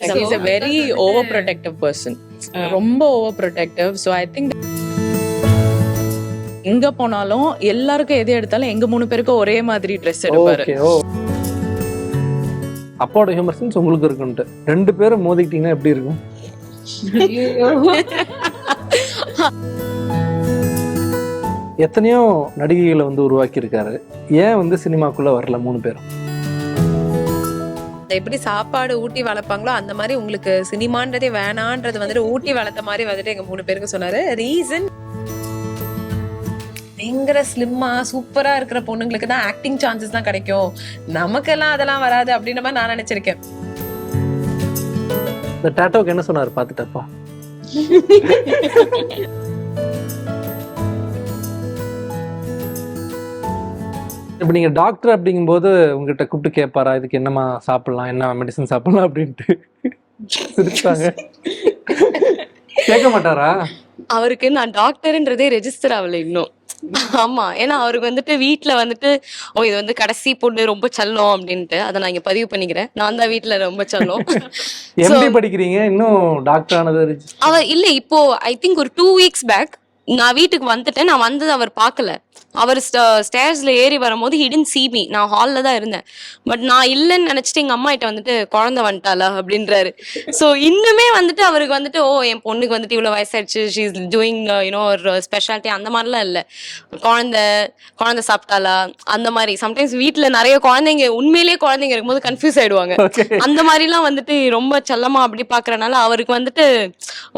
Is a very over protective person ரொம்ப over protective so I think எங்க போனாலும் எல்லாருக்கும் எது எடுத்தாலும் எங்க மூணு பேருக்கும் ஒரே மாதிரி ட்ரெஸ் எடுப்பாரு. அப்பாவோட ஹியூமர் சென்ஸ் உங்களுக்கு இருக்குன்ட்டு. ரெண்டு பேரும் மோதிக்கிட்டீங்கன்னா எப்படி இருக்கும்? எத்தனையோ நடிகைகளை வந்து உருவாக்கி இருக்காரு ஏன் வந்து சினிமாக்குள்ள வரல மூணு பேரும்? எப்படி சாப்பாடு ஊட்டி வளர்ப்பாங்களோ அந்த மாதிரி உங்களுக்கு சினிமான்றதே வேணான்றது வந்துட்டு ஊட்டி வளர்த்த மாதிரி வந்துட்டு எங்க மூணு பேருக்கு சொன்னாரு. ரீசன் பயங்கர ஸ்லிம்மா சூப்பரா இருக்கிற பொண்ணுங்களுக்கு தான் ஆக்டிங் சான்சஸ் தான் கிடைக்கும். நமக்கெல்லாம் அதெல்லாம் வராது அப்படின்ற மாதிரி நான் நினைச்சிருக்கேன். இந்த டேட்டோக்கு என்ன சொன்னாரு? பார்த்துட்டப்பா இப்போ நீங்க டாக்டர் அப்படிங்கும்போது உங்ககிட்ட கூப்பிட்டு கேட்பாரா இதுக்கு என்னமா சாப்பிடலாம்? என்ன மெடிசன் சாப்பிடலாம்? அப்படின்ட்டு. சிரிச்சாங்க கேட்க மாட்டாரா அவருக்கு நான் டாக்டர்ன்றதே ரெஜிஸ்டர் ஆகல இன்னும். ஆமா. ஏன்னா அவருக்கு வந்துட்டு வீட்ல வந்துட்டு ஓ இது வந்து கடைசி பொண்ணு ரொம்ப செல்லம் அப்படின்ட்டு. அதை நான் இங்க பதிவு பண்ணிக்கிறேன். நான் தான் வீட்ல ரொம்ப செல்லம். எம்டி படிக்கிறீங்க? இன்னும் டாக்டர் ஆனது அவ இல்ல இப்போ ஐ திங்க் ஒரு டூ வீக்ஸ் பேக் நான் வீட்டுக்கு வந்துட்டேன். நான் வந்தது அவர் பார்க்கல. அவர் ஸ்டேர்ஸ்ல ஏறி வரும்போது ஹிடன் சிபி நான் ஹால்ல தான் இருந்தேன். பட் நான் இல்லைன்னு நினைச்சிட்டு எங்க அம்மா கிட்ட வந்துட்டு குழந்தை வந்துட்டாளா? அப்படின்றாரு. ஸோ இன்னுமே வந்துட்டு அவருக்கு வந்துட்டு ஓ என் பொண்ணுக்கு வந்துட்டு இவ்வளவு வயசாயிடுச்சு. She is doing you know ஒரு ஸ்பெஷாலிட்டி அந்த மாதிரிலாம் இல்லை. குழந்தை குழந்தை சாப்பிட்டாளா? அந்த மாதிரி. சம்டைம்ஸ் வீட்ல நிறைய குழந்தைங்க உண்மையிலேயே குழந்தைங்க இருக்கும்போது கன்ஃபியூஸ் ஆயிடுவாங்க. அந்த மாதிரிலாம் வந்துட்டு ரொம்ப செல்லமா அப்படி பாக்குறனால அவருக்கு வந்துட்டு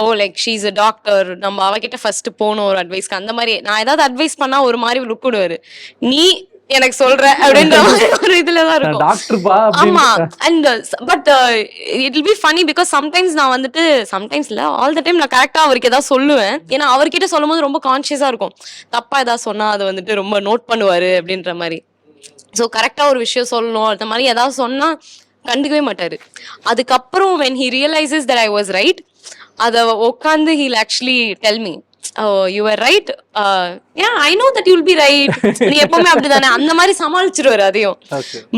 oh like she's a doctor நம்ம அவகிட்ட ஃபர்ஸ்ட் போகணும் ஒரு அட்வைஸ்க்கு அந்த மாதிரி. நான் ஏதாவது அட்வைஸ் பண்ணா ஒரு மாதிரி லுக் விடுவாரு நீ எனக்கு சொல்ற அப்படின்ற ஒரு இதுல தான் நான் இருக்கும். ஆமா and but it will be funny because sometimes நான் வந்துட்டு சம்டைம்ஸ் இல்ல ஆல் த டைம் நான் கரெக்டா அவருக்கு ஏதாவது சொல்லுவேன். ஏன்னா அவர்கிட்ட சொல்லும்போது ரொம்ப கான்ஷியஸா இருக்கும். தப்பா ஏதாவது சொன்னா அதை வந்துட்டு ரொம்ப நோட் பண்ணுவாரு அப்படின்ற மாதிரி. ஸோ கரெக்டா ஒரு விஷயம் சொல்லணும் அந்த மாதிரி ஏதாவது சொன்னா கண்டுக்கவே மாட்டாரு. அதுக்கப்புறம் when he realizes that I was right அதை உட்காந்து he'll actually tell me. Oh you were right. Uh, yeah I know that you'll be right. நீ எப்பவுமே அப்படிதானே? அந்த மாதிரி சமாளிச்சிருவாரு அதையும்.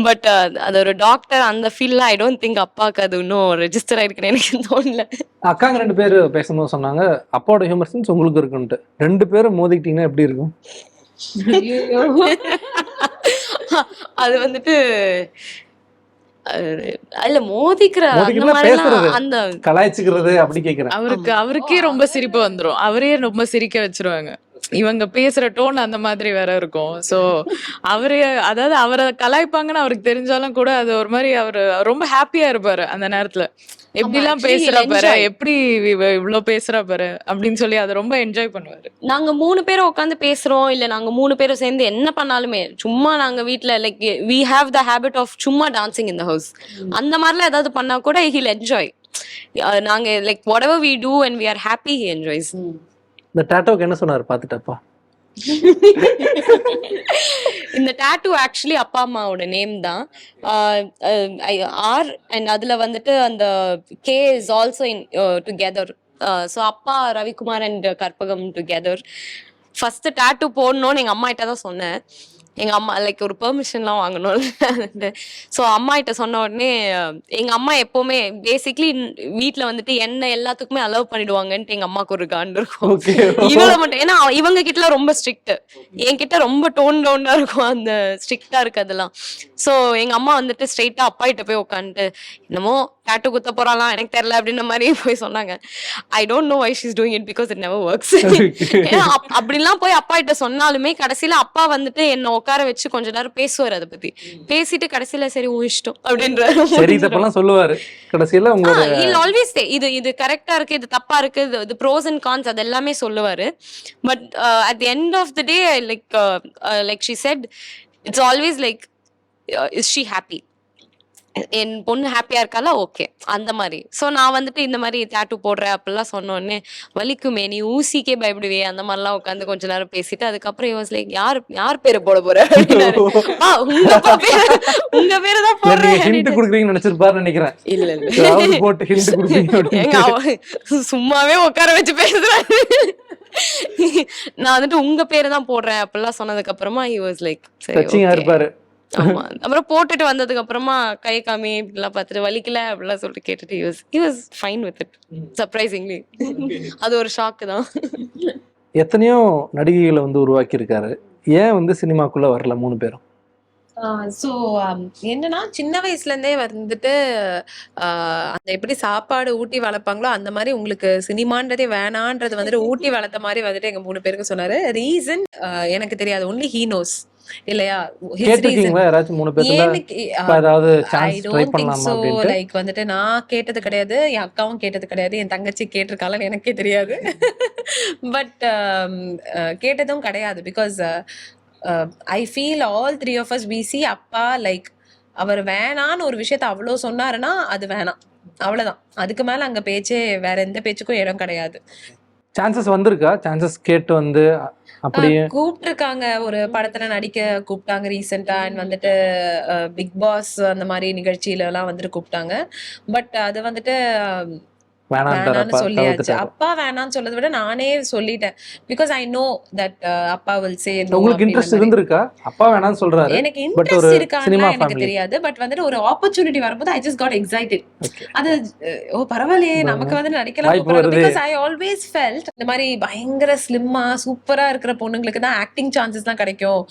பட் அது ஒரு டாக்டர் அந்த ஃபீல்ட்ல ஐ டோன்ட் திங்க் அப்பாவுக்கு அது இன்னும் ரெஜிஸ்டர் ஆயிருக்குன்னு எனக்கு தோணல. அக்காங்க ரெண்டு பேர் பேசும்போது சொன்னாங்க அப்பாவோட ஹியூமர் சென்ஸ் உங்களுக்கு இருக்குன்ட்டு. ரெண்டு பேரும் மோதிக்கிட்டீங்கன்னா எப்படி இருக்கும்? அது வந்துட்டு இல்ல மோதிக்கிற அந்த கலாய்ச்சிக்கிறது அப்படி கேக்குறேன். அவருக்கு அவருக்கே ரொம்ப சிரிப்பு வந்துரும். அவரே ரொம்ப சிரிக்க வச்சிருவாங்க. இவங்க பேசுற டோன் அந்த மாதிரி வேற இருக்கும். சோ அவரே அதாவது அவரை கலாய்ப்பாங்கன்னு அவருக்கு தெரிஞ்சாலும் கூட அது ஒரு மாதிரி அவரு ரொம்ப ஹாப்பியா இருப்பாரு அந்த நேரத்துல. எப்படிலாம் actually பேசுறா பாரு. எப்படி இவ இவ்ளோ பேசுறா பாரு அப்படின்னு சொல்லி அதை ரொம்ப என்ஜாய் பண்ணுவாரு. நாங்க மூணு பேரும் உட்காந்து பேசுறோம் இல்ல நாங்க மூணு பேரும் சேர்ந்து என்ன பண்ணாலுமே சும்மா நாங்க வீட்ல like we have the habit of சும்மா டான்சிங் in the house. அந்த மாதிரிலாம் ஏதாவது பண்ணா கூட ஹில் என்ஜாய் நாங்க like whatever we do and we are happy he enjoys இந்த டாட்டோக்கு என்ன சொன்னார்? பார்த்துட்டப்பா. இந்த டாட்டூ ஆக்சுவலி அப்பா அம்மாவோட நேம் தான். ஆர் அண்ட் அதுல வந்துட்டு அந்த K is also in together so அப்பா Ravikumar and Karpagam together first tattoo போடணும்னு எங்க அம்மா கிட்ட தான் சொன்னேன். எங்க அம்மா லைக் ஒரு பெர்மிஷன்லாம் வாங்கணும் ஸோ அம்மா கிட்ட சொன்ன உடனே எங்க அம்மா எப்பவுமே பேசிக்லி வீட்ல வந்துட்டு என்ன எல்லாத்துக்குமே அலோவ் பண்ணிடுவாங்கன்ட்டு எங்க அம்மாக்கு ஒரு காண்டு இருக்கும். இவள மட்டும் ஏன்னா இவங்க கிட்ட ரொம்ப ஸ்ட்ரிக்ட் என்கிட்ட ரொம்ப டோன் டவுனா இருக்கும். அந்த ஸ்ட்ரிக்டா இருக்கு அதெல்லாம் சோ எங்க அம்மா வந்துட்டு ஸ்ட்ரைட்டா அப்பா கிட்ட போய் உட்காந்துட்டு என்னமோ டாட்டு குத்த போறாலாம் எனக்கு தெரியல அப்படின்ற மாதிரி போய் சொன்னாங்க. I don't know why she's doing it because it never works அப்படிலாம் போய் அப்பா கிட்ட சொன்னாலுமே கடைசியில அப்பா வந்துட்டு என்ன உட்கார வச்சு கொஞ்ச நேரம் பேசுவார் அதை பத்தி. பேசிட்டு கடைசியில சரி உன் இஷ்டம் அப்படின்றாரு. சரி தப்பெல்லாம் சொல்லுவாரு. கடைசியில இல் ஆல்வேஸ் இது இது கரெக்டா இருக்கு இது தப்பா இருக்கு இது இது ப்ரோஸ் அண்ட் கான்ஸ் அது எல்லாமே சொல்லுவாரு. But at the end of the day like like she said it's always like is she happy என் பொண்ணு ஹாப்பியா இருக்கால ஓகே அந்த மாதிரி. ஸோ நான் வந்துட்டு இந்த மாதிரி டேட்டு போடுறேன் அப்படிலாம் சொன்ன உடனே வலிக்குமே நீ ஊசிக்கே பயப்படுவே அந்த மாதிரிலாம் உட்காந்து கொஞ்ச நேரம் பேசிட்டு அதுக்கப்புறம் வாஸ் லைக் யார் யார் பேரை போட போற? அப்படின்னாரு. "அப்பா, உங்க பேரு தான் போடுறேன். நினைச்சிருப்பாருன்னு நினைக்கிறேன். இல்ல இல்ல. போட்டு சும்மாவே உட்கார வச்சு பேசுறாரு. நான் வந்துட்டு உங்க பேரை தான் போடுறேன் அப்படிலாம் சொன்னதுக்கு அப்புறமா ஹி வாஸ் லைக் சரி. இருப்பாரு. ஆமா. அப்புறம் போட்டுட்டு வந்ததுக்கு அப்புறமா கை காமி இப்படிலாம் பார்த்துட்டு வலிக்கல அப்படிலாம் சொல்லிட்டு கேட்டுட்டு use he was fine with it surprisingly அது ஒரு ஷாக்கு தான். எத்தனையோ நடிகைகளை வந்து உருவாக்கியிருக்காரு. ஏன் வந்து சினிமாக்குள்ள வரல மூணு பேரும்? ஸோ என்னன்னா சின்ன வயசுல இருந்தே வந்துட்டு ஆஹ் அந்த எப்படி சாப்பாடு ஊட்டி வளர்ப்பாங்களோ அந்த மாதிரி உங்களுக்கு சினிமான்றதே வேணான்றது வந்துட்டு ஊட்டி வளர்த்த மாதிரி வந்துட்டு எங்க மூணு பேருக்கு சொன்னாரு. ரீசன் எனக்கு தெரியாது. ஒன்லி ஹீ நோஸ் இல்லையா? லைக் வந்துட்டு நான் கேட்டது கிடையாது என் அக்காவும் கேட்டது கிடையாது என் தங்கச்சி கேட்டிருக்காளன்னு எனக்கே தெரியாது. பட் கேட்டதும் கிடையாது because I feel all three of us we see அப்பா லைக் அவர் வேணான்னு ஒரு விஷயத்த அவ்வளோ சொன்னாருன்னா அது வேணாம். அவ்வளவுதான். அதுக்கு மேல அங்க பேச்சே வேற எந்த பேச்சுக்கும் இடம் கிடையாது. சான்சஸ் வந்திருக்கா? சான்சஸ் கேட்டு வந்து அப்படியே கூப்பிட்டுருக்காங்க ஒரு படத்துல நடிக்க கூப்பிட்டாங்க ரீசெண்டா அண்ட் வந்துட்டு பிக் பாஸ் அந்த மாதிரி நிகழ்ச்சியில எல்லாம் வந்துட்டு கூப்பிட்டாங்க பட் அது வந்துட்டு வேணான்னு சொல்லியாச்சு. அப்பா வேணான்னு சொல்றதை விட நானே சொல்லிட்டேன். பிகாஸ் ஐ நோ தட் அப்பா வில் சே உங்களுக்கு இன்ட்ரெஸ்ட் இருந்திருக்கா? அப்பா வேணாம்னு சொல்றாரு. எனக்கு இன்ட்ரெஸ்ட் இருக்கான்னா எனக்கு. தெரியாது. பட் வந்துட்டு ஒரு ஆப்பர்ச்சுனிட்டி வரும்போது ஐ ஜஸ்ட் காட் எக்ஸைட்டட். அது ஓ பரவாயில்லையே. நமக்கு வந்து நடிக்கலாம். பிகாஸ் ஐ ஆல்வேஸ் ஃபெல்ட் இந்த மாதிரி பயங்கர ஸ்லிம்மா சூப்பரா இருக்கிற பொண்ணுங்களுக்கு தான் ஆக்டிங் சான்சஸ் தான் கிடைக்கும்.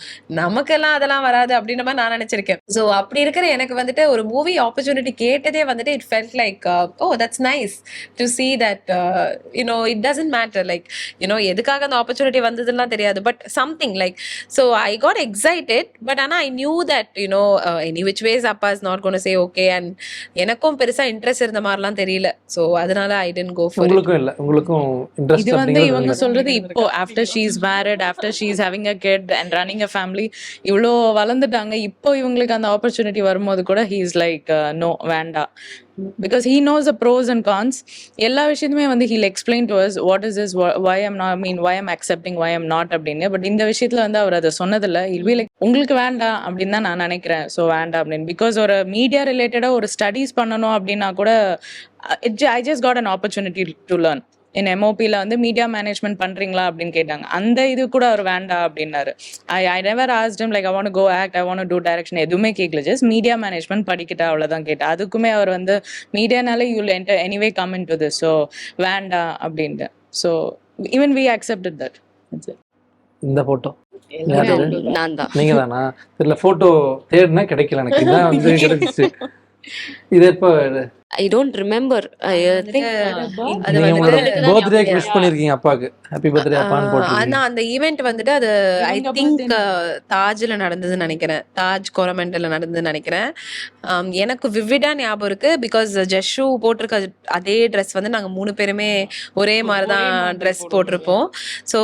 நமக்கெல்லாம் அதெல்லாம் வராது அப்படின்ற மாதிரி நான் நினைச்சிருக்கேன். சோ அப்படி இருக்கிற எனக்கு வந்துட்டு ஒரு மூவி ஆப்பர்ச்சுனிட்டி கேட்டதே வந்துட்டு it felt like oh that's nice to see that you know it doesn't matter. Like you know எதுக்காக அந்த ஆப்பர்ச்சுனிட்டி வந்ததுலாம் தெரியாது. But something like so I got excited but ஆனா I knew that you know any which ways அப்பா is not gonna say okay and எனக்கும் பெருசா interest இருந்த மாதிரிலாம் தெரியல. ஸோ அதனால ஐ டென்ட் கோ ஃபார் உங்களுக்கும் இல்ல. உங்களுக்கும் இது வந்து இவங்க. சொல்றது இப்போ after she is married after she is having a kid and running a family இவ்வளோ வளர்ந்துட்டாங்க. இப்போ இவங்களுக்கு அந்த ஆப்பர்ச்சுனிட்டி வரும்போது கூட ஹீ இஸ் லைக் நோ வேண்டாம். Because he knows a pros and cons எல்லா விஷயத்துமே வந்து he'll explain to us what is is why am not mean why am accepting why am not அப்படின்னு. பட் இந்த விஷயத்துல வந்து அவர் அதை சொன்னதில்ல. இல் பி லைக் உங்களுக்கு வேண்டாம் அப்படின்னு தான் நான் நினைக்கிறேன். ஸோ வேண்டாம் அப்படின்னு. பிகாஸ் ஒரு மீடியா ரிலேட்டடாக ஒரு ஸ்டடீஸ் பண்ணணும் அப்படின்னா கூட it I just got an opportunity to learn என் எம்ஓபியில் வந்து மீடியா மேனேஜ்மெண்ட் பண்ணுறீங்களா அப்படின்னு கேட்டாங்க. அந்த இது கூட அவர் வேண்டாம் அப்படின்னாரு. I I never asked him like I want go act I want to direction எதுவுமே கேட்கல ஜஸ்ட் மீடியா மேனேஜ்மெண்ட் படிக்கிட்டா அவ்வளோதான் கேட்டேன் அதுக்குமே அவர் வந்து மீடியானால you enter anyway come in to this so வேண்டாம் அப்படின்ட்டு. So even we accepted that இந்த போட்டோ நீங்க தானா? தெரியல போட்டோ தேடினா கிடைக்கல எனக்கு. இதான் வந்து கிடைச்சிச்சு. இது எப்போ I don't remember I think அது நீங்க உங்களோட வந்துட்டு பர்த்டே விஷ் பண்ணிருக்கீங்க அப்பாக்கு. ஹாப்பி பர்த்டே அப்பான்னு போட்டுருக்கீங்க. ஆனா அந்த ஈவெண்ட் வந்துட்டு அது ஐ திங்க் birthday தாஜ்ல நடந்ததுன்னு நினைக்கிறேன். தாஜ் கோரமெண்டல்ல நடந்ததுன்னு நினைக்கிறேன். எனக்கு விவிடா ஞாபகம் இருக்கு. பிகாஸ் ஜஷு போட்டிருக்க அதே ட்ரெஸ் வந்து நாங்க மூணு பேருமே ஒரே மாதிரி தான் ட்ரெஸ் போட்டிருப்போம். ஸோ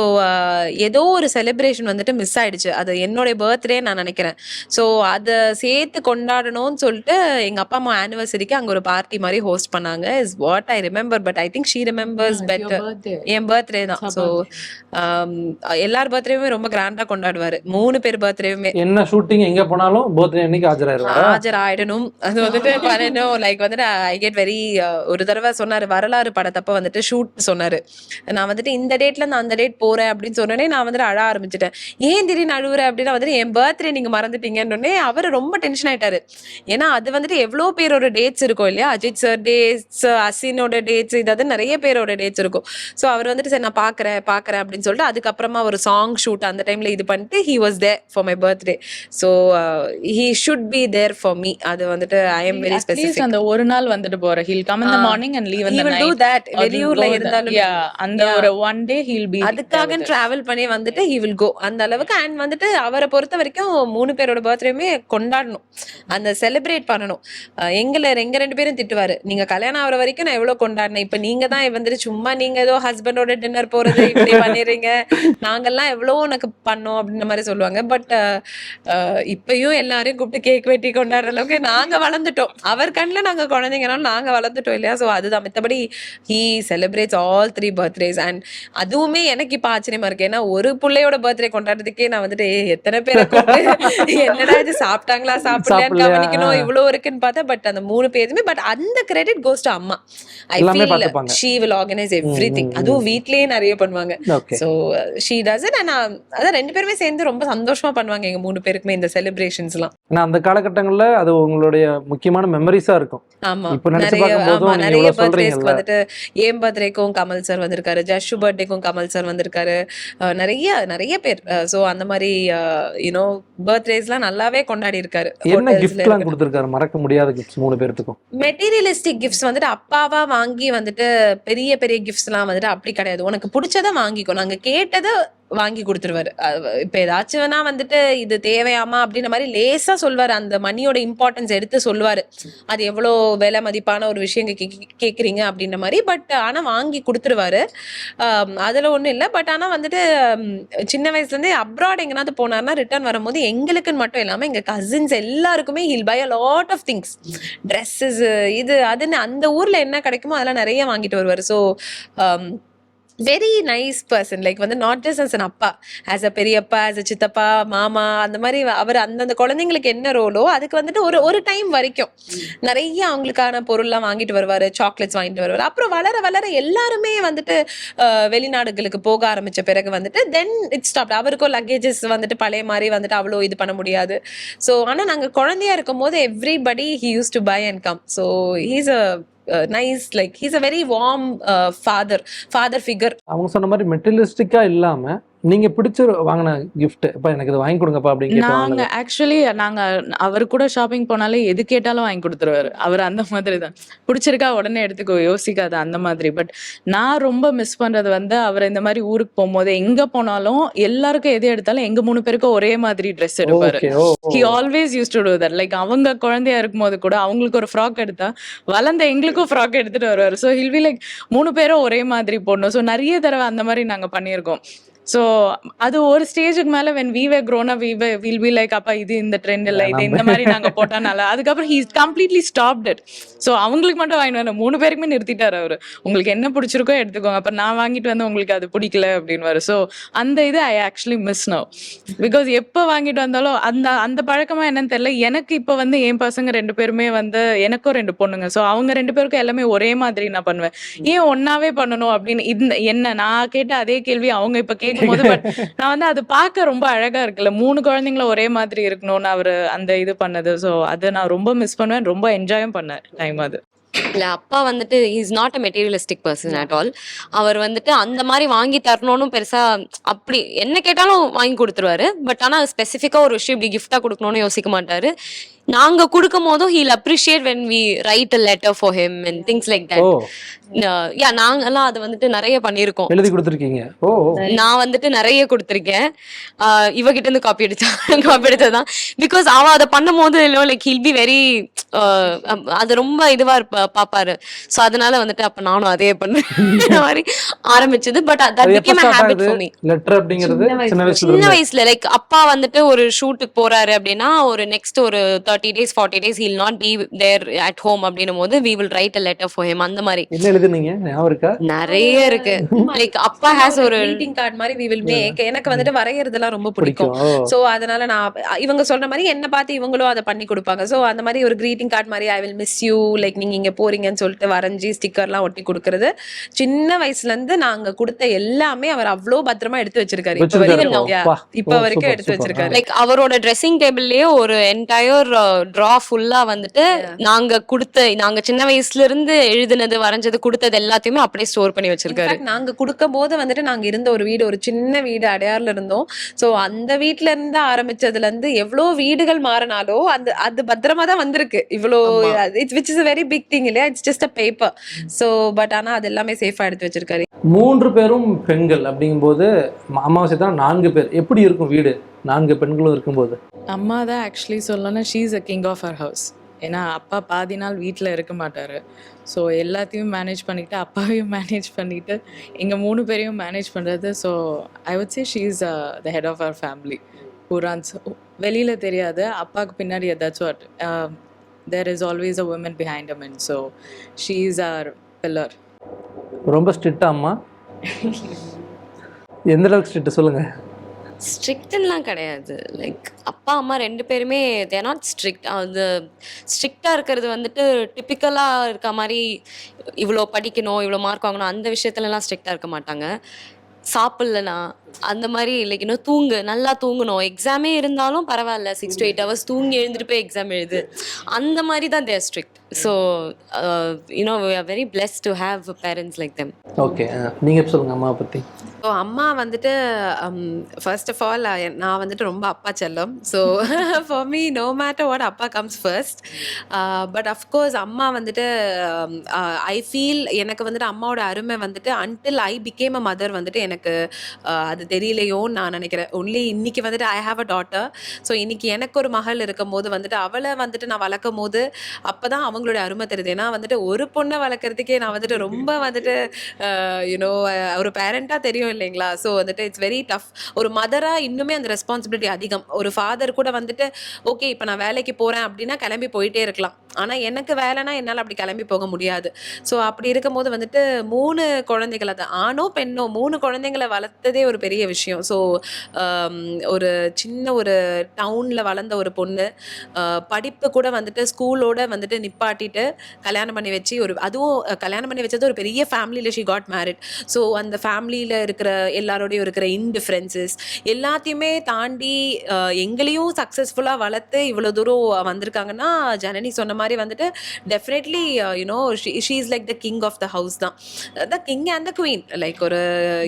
ஏதோ ஒரு செலிப்ரேஷன் வந்துட்டு மிஸ் ஆயிடுச்சு. அது என்னுடைய பர்த்டே நான் நினைக்கிறேன். ஸோ அதை சேர்த்து கொண்டாடணும்னு சொல்லிட்டு எங்க அப்பா அம்மா ஆனிவர்சரிக்கு அங்க ஒரு பார்ட்டி மாதிரி ஹோஸ்ட் பண்ணாங்க. Is what I remember but I think she remembers better N birthday தான். ஸோ எல்லார் பர்த்டேவுமே ரொம்ப கிராண்டா கொண்டாடுவாரு. மூணு பேர் பர்த்டேவுமே என்ன ஷூட்டிங் எங்க போனாலும் பர்த்டே அன்னைக்கு ஆஜராயிருவாரா? ஆஜர் ஆயிடணும் அது வந்துட்டு பண்ணணும் லைக் வந்துட்டு ஐ கெட் வெரி ஒரு தடவை சொன்னாரு வரலாறு படத்தப்ப வந்துட்டு ஷூட் சொன்னாரு. நான் வந்துட்டு இந்த டேட்ல நான் அந்த டேட் போறேன் அப்படின்னு சொன்னோடனே நான் வந்துட்டு அழ ஆரம்பிச்சிட்டேன். ஏன் திடீர்னு அழுவுற? அப்படின்னா வந்துட்டு என் பர்த்டே நீங்க மறந்துட்டீங்கன்னு அவர் ரொம்ப டென்ஷன் ஆயிட்டாரு. ஏன்னா அது வந்துட்டு எவ்வளோ பேரோட டேட்ஸ் இருக்கும் இல்லையா அஜித் சார் டேட்ஸ் அசினோட டேட்ஸ் இதாவது நிறைய பேரோட டேட்ஸ் இருக்கும். ஸோ அவர் வந்துட்டு சரி நான் பார்க்குறேன் பார்க்குறேன் அப்படின்னு சொல்லிட்டு அதுக்கப்புறமா ஒரு சாங் ஷூட் அந்த டைம்ல இது பண்ணிட்டு he was there for my birthday so he should be there for me அது வந்துட்டு ஐ எம் வெரி ஸ்பெசிஃபிக் அந்த ஒரு நாள் வந்துட்டு போற ஹீல் கம் இந்த ஆ. மார்னிங் அண்ட் லீவ் அந்த will do நைட் that வெளியூர்ல இருந்தாலும். அந்த Yeah. ஒரு ஒன் டே ஹீல் பி அதுக்காக டிராவல் பண்ணி வந்துட்டு ஹி வில் கோ அந்த அளவுக்கு அண்ட் வந்துட்டு அவரை பொறுத்த வரைக்கும் மூணு பேரோட பர்த்டேயுமே கொண்டாடணும். அந்த செலிப்ரேட் பண்ணணும். எங்களை எங்க ரெண்டு பேரும் திட்டுவாரு நீங்க கல்யாணம் ஆகிற வரைக்கும் நான் எவ்வளவு கொண்டாடினேன்? இப்ப நீங்க தான் வந்துட்டு சும்மா நீங்க ஏதோ ஹஸ்பண்டோட டின்னர் போறது இப்படி பண்ணிடுறீங்க. நாங்கெல்லாம் எவ்வளவோ உனக்கு பண்ணோம் அப்படின்ற மாதிரி சொல்லுவாங்க. பட் இப்பயும் எல்லாரையும் கூப்பிட்டு கேக் வெட்டி கொண்டாடுற அளவுக்கு நாங்க வளர்ந்துட்டோம். அவர் கண்ணில் நாங்க குழந்தைங்கனாலும் நாங்க வளர்ந்துட்டோம் இல்லையா? ஸோ அதுதான். மித்தபடி he celebrates all three birthdays and அதுவுமே எனக்கு இப்ப ஆச்சரியமா இருக்கு. ஏன்னா ஒரு பிள்ளையோட பர்த்டே கொண்டாடுறதுக்கே நான் வந்துட்டு எத்தனை பேரை என்னடா இது சாப்பிட்டாங்களா சாப்பிடலையான்னு சாப்பிடலையா? கவனிக்கணும். இவ்வளவு இருக்குன்னு பார்த்தா பட் அந்த மூணு பேருமே பட் அந்த கிரெடிட் கோஸ் டு அம்மா. I feel. She will organise everything ம், அதுவும் வீட்லயே நிறைய பண்ணுவாங்க. So she does it and அதான் ரெண்டு பேருமே சேர்ந்து ரொம்ப சந்தோஷமா பண்ணுவாங்க. எங்க மூணு பேருக்குமே இந்த செலிப்ரேஷன்ஸ்லாம் ஏன்னா அந்த காலகட்டங்கள்ல அது உங்களுடைய முக்கியமான மெமரிஸா இருக்கும். ஆமா. இப்ப நினைச்சு நிறைய ஆமா நிறைய பர்த்டேஸ்க்கு. வந்துட்டு ஏன் பர்த்டேக்கும் கமல் சார் வந்திருக்காரு ஜஷு பர்த்டேக்கும் கமல் சார் வந்திருக்காரு. நிறைய நிறைய பேர். சோ அந்த மாதிரி யூனோ பர்த்டேஸ்லாம் நல்லாவே கொண்டாடி இருக்காரு. என்ன கிஃப்ட்லாம் கொடுத்துருக்காரு? மறக்க முடியாத கிஃப்ட்ஸ் மூணு பேர்த்துக்கும். மெட்டீரியலிஸ்டிக் கிஃப்ட்ஸ் வந்துட்டு அப்பாவா வாங்கி வந்துட்டு பெரிய பெரிய கிஃப்ட்ஸ் எல்லாம் வந்துட்டு அப்படி கிடையாது. உனக்கு பிடிச்சதை வாங்கிக்கோ. நாங்க கேட்டதை வாங்கி கொடுத்துருவாரு. அஹ் இப்ப ஏதாச்சும் வேணா வந்துட்டு இது தேவையாமா அப்படின்ற மாதிரி லேசா சொல்வாரு. அந்த மணியோட இம்பார்ட்டன்ஸ் எடுத்து சொல்லுவாரு அது எவ்வளோ விலை மதிப்பான ஒரு விஷயம் கே- கேக்குறீங்க அப்படின்ற மாதிரி. பட் ஆனா வாங்கி கொடுத்துருவாரு. அதில் அதுல இல்லை. பட் ஆனா வந்துட்டு சின்ன வயசுலேருந்தே அப்ராட் எங்கனாவது போனார்னா ரிட்டர்ன் வரும்போது எங்களுக்குன்னு மட்டும் இல்லாம எங்க கசின்ஸ் எல்லாருக்குமே he'll buy a lot of things dresses இது அதுன்னு அந்த ஊர்ல என்ன கிடைக்குமோ அதெல்லாம் நிறைய வாங்கிட்டு வருவாரு. So very nice person like வந்து நாட் ஜஸ்ட் அஸ் அன் அப்பா ஆஸ் அ பெரியப்பா ஆஸ் அ சித்தப்பா மாமா அந்த மாதிரி அவர் அந்தந்த குழந்தைங்களுக்கு என்ன ரோலோ அதுக்கு வந்துட்டு ஒரு ஒரு டைம் வரைக்கும். நிறைய அவங்களுக்கான பொருள்லாம் வாங்கிட்டு வருவார் சாக்லேட்ஸ் வாங்கிட்டு வருவார். அப்புறம் வளர வளர எல்லாருமே வந்துட்டு வெளிநாடுகளுக்கு போக ஆரம்பிச்ச பிறகு வந்துட்டு தென் இட் ஸ்டாப் அவருக்கும் லக்கேஜஸ் வந்துட்டு பழைய மாதிரி வந்துட்டு அவ்வளோ இது பண்ண முடியாது. ஸோ ஆனால் நாங்கள் குழந்தையா இருக்கும் போது everybody he used to buy and come so he's a nice like he's a very warm father father figure அவங்க சொன்ன மாதிரி மெட்டலிஸ்டிக்காக இல்லாம நீங்க பிடிச்ச வாங்கின gift அப்பா எனக்கு இது வாங்கி கொடுங்கப்பா அப்படின்னு நாங்க. ஆக்சுவலி நாங்க அவர் கூட ஷாப்பிங் போனாலே எது கேட்டாலும் வாங்கி கொடுத்துருவாரு. அவர் அந்த மாதிரி தான் பிடிச்சிருக்கா உடனே எடுத்துக்கோ யோசிக்காத அந்த மாதிரி. பட் நான் ரொம்ப மிஸ் பண்றது வந்து அவர் இந்த மாதிரி ஊருக்கு போகும்போது எங்க போனாலும் எல்லாருக்கும் எது எடுத்தாலும் எங்க மூணு பேருக்கும் ஒரே மாதிரி ட்ரெஸ் எடுப்பாரு. He always used to do that like அவங்க குழந்தையா இருக்கும்போது கூட அவங்களுக்கு ஒரு ஃப்ராக் எடுத்தா வளர்ந்த எங்களுக்கும் ஃப்ராக் எடுத்துட்டு வருவாரு. ஸோ ஹில் பி லைக் மூணு பேரும் ஒரே மாதிரி போடணும். ஸோ நிறைய தடவை அந்த மாதிரி நாங்க பண்ணியிருக்கோம். ஸோ அது ஒரு ஸ்டேஜுக்கு மேல when we were grown we will be like அப்பா இது இந்த ட்ரெண்ட் இல்லை இது இந்த மாதிரி நாங்க போட்டானால நல்லா. அதுக்கப்புறம் he completely stopped it so அவங்களுக்கு மட்டும் வாங்கிட்டு வரேன் மூணு பேருக்குமே நிறுத்திட்டாரு அவரு. உங்களுக்கு என்ன பிடிச்சிருக்கோ எடுத்துக்கோங்க. அப்ப நான் வாங்கிட்டு வந்து உங்களுக்கு அது பிடிக்கல அப்படின்னு ஸோ அந்த இது I actually miss now because எப்போ வாங்கிட்டு வந்தாலும் அந்த அந்த பழக்கமா என்னன்னு தெரியல. எனக்கு இப்போ வந்து என் பசங்க ரெண்டு பேருமே வந்து எனக்கும் ரெண்டு பொண்ணுங்க. ஸோ அவங்க ரெண்டு பேருக்கும் எல்லாமே ஒரே மாதிரி நான் பண்ணுவேன். ஏன் ஒன்னாவே பண்ணணும் அப்படின்னு இந்த என்ன நான் கேட்ட அதே கேள்வி அவங்க இப்ப கேட்கும்போது பட் நான் வந்து அது பார்க்க ரொம்ப அழகா இருக்குல்ல. மூணு குழந்தைங்களும் ஒரே மாதிரி இருக்கணும்னு அவரு அந்த இது பண்ணது. ஸோ அதை நான் ரொம்ப மிஸ் பண்ணுவேன். ரொம்ப என்ஜாயும் பண்ணேன் டைம் அது. இல்ல அப்பா வந்துட்டு is not a materialistic person at all அவர் வந்துட்டு அந்த மாதிரி வாங்கி தரணும்னு பெருசா அப்படி என்ன கேட்டாலும் வாங்கி கொடுத்துருவாரு. பட் ஆனா ஸ்பெசிஃபிக்கா ஒரு விஷயம் இப்படி கிஃப்டா கொடுக்கணும்னு யோசிக்க மாட்டாரு. நாங்க கொடுக்கும் போதும் he'll appreciate when we write a letter for him and things like that yeah நாங்கெல்லாம் அது வந்துட்டு நிறைய பண்ணியிருக்கோம். எழுதி கொடுத்துருக்கீங்க. நான் வந்துட்டு நிறைய கொடுத்துருக்கேன். ஆஹ் இவகிட்ட இருந்து காப்பி அடிச்சா காப்பி எடுத்ததான் பிகாஸ் அவ அதை பண்ணும் போது லைக் ஹில் பி வெரி அது ரொம்ப இதுவா இருப்ப பாப்பாரு சோ அதனால வந்துட்டு அப்ப நானும் அதே பண்ணேன் இந்த மாதிரி ஆரம்பிச்சது. But that became start habit for me letter அப்படிங்கிறது சின்ன வயசுல. லைக் அப்பா வந்துட்டு ஒரு ஷூட்டுக்கு போறாரு அப்படின்னா ஒரு நெக்ஸ்ட் ஒரு thirty days forty days he'll not be there at home அப்படின்னும் போது we will write a letter for him அந்த மாதிரி. என்ன எழுதுனீங்க? ஞாபகம் இருக்கா? நிறைய இருக்கு. லைக் அப்பா ஹேஸ் ஒரு greeting கார்டு மாதிரி we will make. எனக்கு வந்துட்டு வரையறதெல்லாம் ரொம்ப பிடிக்கும். சோ அதனால நான் இவங்க சொல்ற மாதிரி என்ன பார்த்து இவங்களும் அதை பண்ணி கொடுப்பாங்க. சோ அந்த மாதிரி ஒரு greeting கார்டு மாதிரி I will miss you like நீங்க இங்க போறீங்கன்னு சொல்லிட்டு வரைஞ்சி ஸ்டிக்கர்லாம் ஒட்டி கொடுக்கறது. சின்ன வயசுல இருந்து நாங்க கொடுத்த எல்லாமே அவர் அவ்வளோ பத்திரமா எடுத்து வச்சிருக்காரு. இப்ப. வரைக்கும் எடுத்து. வச்சிருக்காரு. லைக் அவரோட ட்ரெஸ்ஸிங் டேபிள்லயே ஒரு என்டையர் ட்ரா ஃபுல்லா வந்துட்டு நாங்க கொடுத்த நாங்க சின்ன வயசுல இருந்து எழுதுனது வரைஞ்சது கொடுத்தது எல்லாத்தையுமே அப்படியே ஸ்டோர் பண்ணி வச்சிருக்காரு. நாங்க கொடுக்கும் போது வந்துட்டு நாங்க இருந்த ஒரு வீடு ஒரு சின்ன வீடு அடையார்ல இருந்தோம். சோ அந்த வீட்ல இருந்து ஆரம்பிச்சதுல இருந்து எவ்வளவு வீடுகள் மாறினாலோ அந்த அது பத்திரமா தான் வந்திருக்கு. இவ்வளோ it's which is very big thing இல்லையா? It's just a paper so but ஆனா அது எல்லாமே சேஃபா எடுத்து வச்சிருக்காரு. மூன்று பேரும் பெண்கள் அப்படிங்கும்போது அமாவாசை தான் நான்கு பேர். எப்படி இருக்கும் வீடு? நான்கு பெண்களும் இருக்கும்போது? அம்மா தான் ஆக்சுவலி சொல்லணும்னா she's a king of our house ஏன்னா அப்பா பாதி நாள் வீட்டில் இருக்க மாட்டார். ஸோ எல்லாத்தையும் மேனேஜ் பண்ணிக்கிட்டு அப்பாவையும் மேனேஜ் பண்ணிட்டு எங்கள் மூணு பேரையும் மேனேஜ் பண்ணுறது so I she is uh, the head of our family. Who runs வெளியில் தெரியாது அப்பாவுக்கு பின்னாடி ஏதாச்சும் there is always a woman behind a men so she is our pillar ரொம்ப ஸ்ட்ரிக்டா அம்மா? எந்த அளவுக்கு ஸ்ட்ரிக்ட் சொல்லுங்க. ஸ்ட்ரிக்ட்லாம் கிடையாது. லைக் அப்பா அம்மா ரெண்டு பேருமே தேர் நாட் ஸ்ட்ரிக்ட் அது ஸ்ட்ரிக்டாக இருக்கிறது வந்துட்டு டிப்பிக்கலாக இருக்க மாதிரி இவ்வளோ படிக்கணும் இவ்வளோ மார்க் வாங்கணும் அந்த விஷயத்துலலாம் ஸ்ட்ரிக்டாக இருக்க மாட்டாங்க. சாப்பிட்லனா அந்த மாதிரி லைக் இன்னும் தூங்கு நல்லா தூங்கணும். எக்ஸாமே இருந்தாலும் பரவாயில்ல. சிக்ஸ் to எயிட் ஹவர்ஸ் தூங்கி எழுந்துட்டு போய் எக்ஸாம் எழுது அந்த மாதிரி தான் they're strict so you know we are very bless to have parents like them okay நீங்க சொல்லுங்க அம்மாவை பத்தி? ஸோ அம்மா வந்துட்டு ஃபர்ஸ்ட் ஆஃப் ஆல் நான் வந்துட்டு ரொம்ப அப்பா செல்லம். So for me no matter what அப்பா comes first but of course அம்மா வந்துட்டு ஐ ஃபீல் எனக்கு வந்துட்டு அம்மாவோட அருமை வந்துட்டு until I became a mother வந்துட்டு எனக்கு uh, அது தெரியலையோன்னு நான் நினைக்கிறேன். ஒன்லி இன்னைக்கு வந்துட்டு I have a daughter so இன்னைக்கு எனக்கு ஒரு மகள் இருக்கும் போது வந்துட்டு அவளை வந்துட்டு நான் வளர்க்கும் போது அப்போ தான் அவங்களுடைய அருமை தெரியுது. ஏன்னா வந்துட்டு ஒரு பொண்ணை வளர்க்குறதுக்கே நான் வந்துட்டு ரொம்ப வந்துட்டு யூனோ ஒரு பேரண்ட்டாக தெரியும் இல்லைங்களா? ஸோ வந்துட்டு இட்ஸ் வெரி டஃப் ஒரு மதராக இன்னுமே அந்த ரெஸ்பான்சிபிலிட்டி அதிகம். ஒரு ஃபாதர் கூட வந்துட்டு ஓகே இப்போ நான் வேலைக்கு போகிறேன் அப்படின்னா கிளம்பி போயிட்டே இருக்கலாம். ஆனால் எனக்கு வேலைனா என்னால் அப்படி கிளம்பி போக முடியாது. ஸோ அப்படி இருக்கும்போது வந்துட்டு மூணு குழந்தைகளை தான் ஆணோ பெண்ணோ மூணு குழந்தைங்களை வளர்த்ததே ஒரு பெரிய பெரிய விஷயம். ஸோ um, ஒரு சின்ன ஒரு டவுனில் வளர்ந்த ஒரு பொண்ணு படிப்பு கூட வந்துட்டு ஸ்கூலோட வந்துட்டு நிப்பாட்டிட்டு கல்யாணம் பண்ணி வச்சு ஒரு அதுவும் கல்யாணம் பண்ணி வச்சது ஒரு பெரிய ஃபேமிலியில் ஷி காட் மேரிட் ஸோ அந்த ஃபேமிலியில் இருக்கிற எல்லாரோடையும் இருக்கிற இன்டிஃப்ரென்சஸ் எல்லாத்தையுமே தாண்டி எங்களையும் சக்ஸஸ்ஃபுல்லாக வளர்த்து இவ்வளோ தூரம் வந்திருக்காங்கன்னா ஜனனி சொன்ன மாதிரி வந்துட்டு definitely you know she is like the king of the house தான். The king and the queen like ஒரு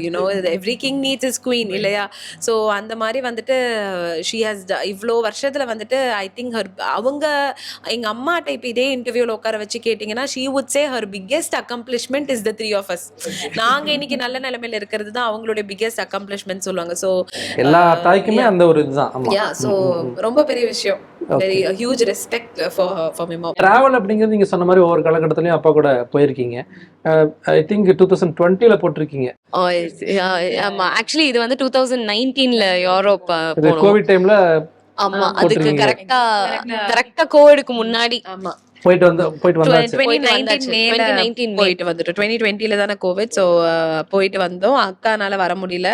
you know every king needs is queen இல்லையா? ஸோ அந்த மாதிரி வந்துட்டு ஷி ஹாஸ் இவ்வளோ வருஷத்தில் வந்துட்டு ஐ திங்க் ஹர் அவங்க எங்கள் அம்மாட்ட இப்போ இதே இன்டர்வியூவில் உட்கார வச்சு கேட்டிங்கன்னா she would say her biggest accomplishment is the three of us நாங்கள் இன்னைக்கு நல்ல நிலைமையில இருக்கிறது தான் அவங்களுடைய பிக்கெஸ்ட் அக்கம்ப்ளிஷ்மெண்ட் சொல்லுவாங்க. ஸோ எல்லா தாய்க்குமே அந்த ஒரு இதுதான். ஸோ ரொம்ப பெரிய விஷயம். Very huge respect for for my mom travel அப்படிங்கிறது நீங்க சொன்ன மாதிரி ஒவ்வொரு காலகட்டத்திலயும் அப்பா கூட போயிருக்கீங்க. ஐ திங்க் டூ தௌசண்ட் டுவெண்ட்டில போட்டிருக்கீங்க. ஆமா. ஆக்சுவலி இது வந்து டூ தௌசண்ட் நைன்டீன்ல யூரோப் கோவிட் டைம்ல ஆமா. அதுக்கு. கரெக்டா கரெக்டா கோவிடுக்கு முன்னாடி. ஆமா. போயிட்டு வந்து போயிட்டு வந்தாச்சு. போயிட்டு 2019 வந்தாச்சு. மேல 2019 மே. போயிட்டு வந்துட்டோம். டுவெண்ட்டி டுவெண்ட்டில தானே கோவிட் ஸோ போயிட்டு வந்தோம். அக்கானால வர முடியல.